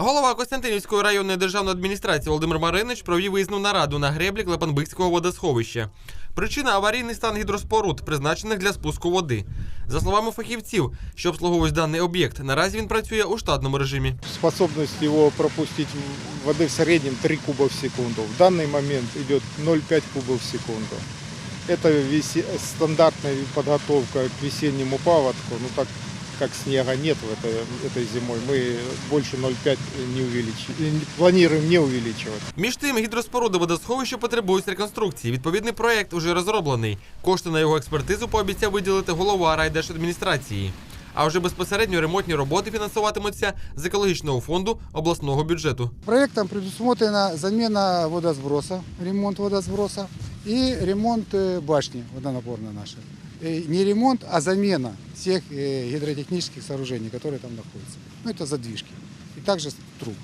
Голова Костянтинівської районної державної адміністрації Володимир Маринич провів виїзну нараду на греблі Клепанбикського водосховища. Причина аварійний стан гідроспоруд, призначених для спуску води. За словами фахівців, що обслуговують даний об'єкт, наразі він працює у штатному режимі. Способность его пропустить воды в среднем 3 куба в секунду. В данный момент идет 0,5 кубов в секунду. Это весе- стандартная подготовка к весеннему паводку. Ну так как снега нет в этой, этой зимой, мы больше 0,5 не увеличиваем, планируем не увеличивать. Між тим, гідроспоруди водосховища потребують реконструкції. Відповідний проект уже розроблений. Кошти на його експертизу пообіцяв виділити голова райдержадміністрації. А вже безпосередньо ремонтні роботи фінансуватимуться з екологічного фонду обласного бюджету. Проектом предусмотрена замена водосброса, ремонт водосброса и ремонт э, башни водонапорной нашей. Э, Не ремонт, а замена всех э, гидротехнических сооружений, которые там находятся. Ну, это задвижки. И также труб.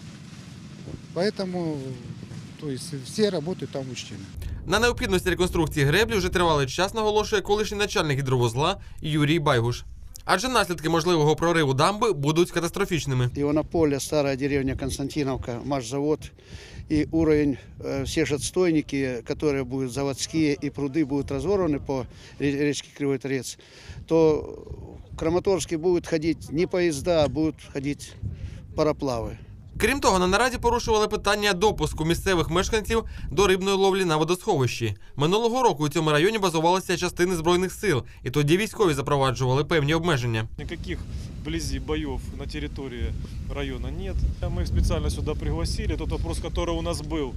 Поэтому то есть, все работы там учтены. На необхідності реконструкції греблі вже тривалий час наголошує колишній начальник гідровузла Юрій Байгуш. Адже наслідки можливого прориву дамби будуть катастрофічними. Иванополе, старая деревня Константиновка, машзавод и уровень, э, все же отстойники, которые будут заводские и пруды будут разорваны по ре- речке Кривой Торец, то в Краматорске будут ходить не поезда, а будут ходить пароплавы. Крім того, на нараді порушували питання допуску місцевих мешканців до рибної ловлі на водосховищі. Минулого року у цьому районі базувалися частини збройних сил, і тоді військові запроваджували певні обмеження. Никаких вблизи боев на территории района нет. Мы их специально сюда пригласили. Тот вопрос, который у нас был,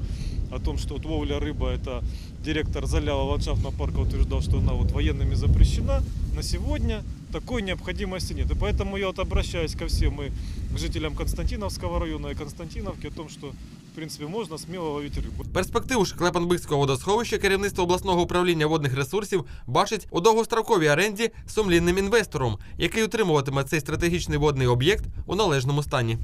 о том, что вот ловля рыба, это директор Заляла ландшафтного парка утверждал, что она вот военными запрещена. На сегодня такой необходимости нет. И поэтому я вот обращаюсь ко всем и к жителям Константиновского района и Константиновки о том, что в принципе можна сміло ловити рибу. Перспективу ж Клепанбикського водосховища керівництво обласного управління водних ресурсів бачить у довгостроковій оренді сумлінним інвестором, який утримуватиме цей стратегічний водний об'єкт у належному стані.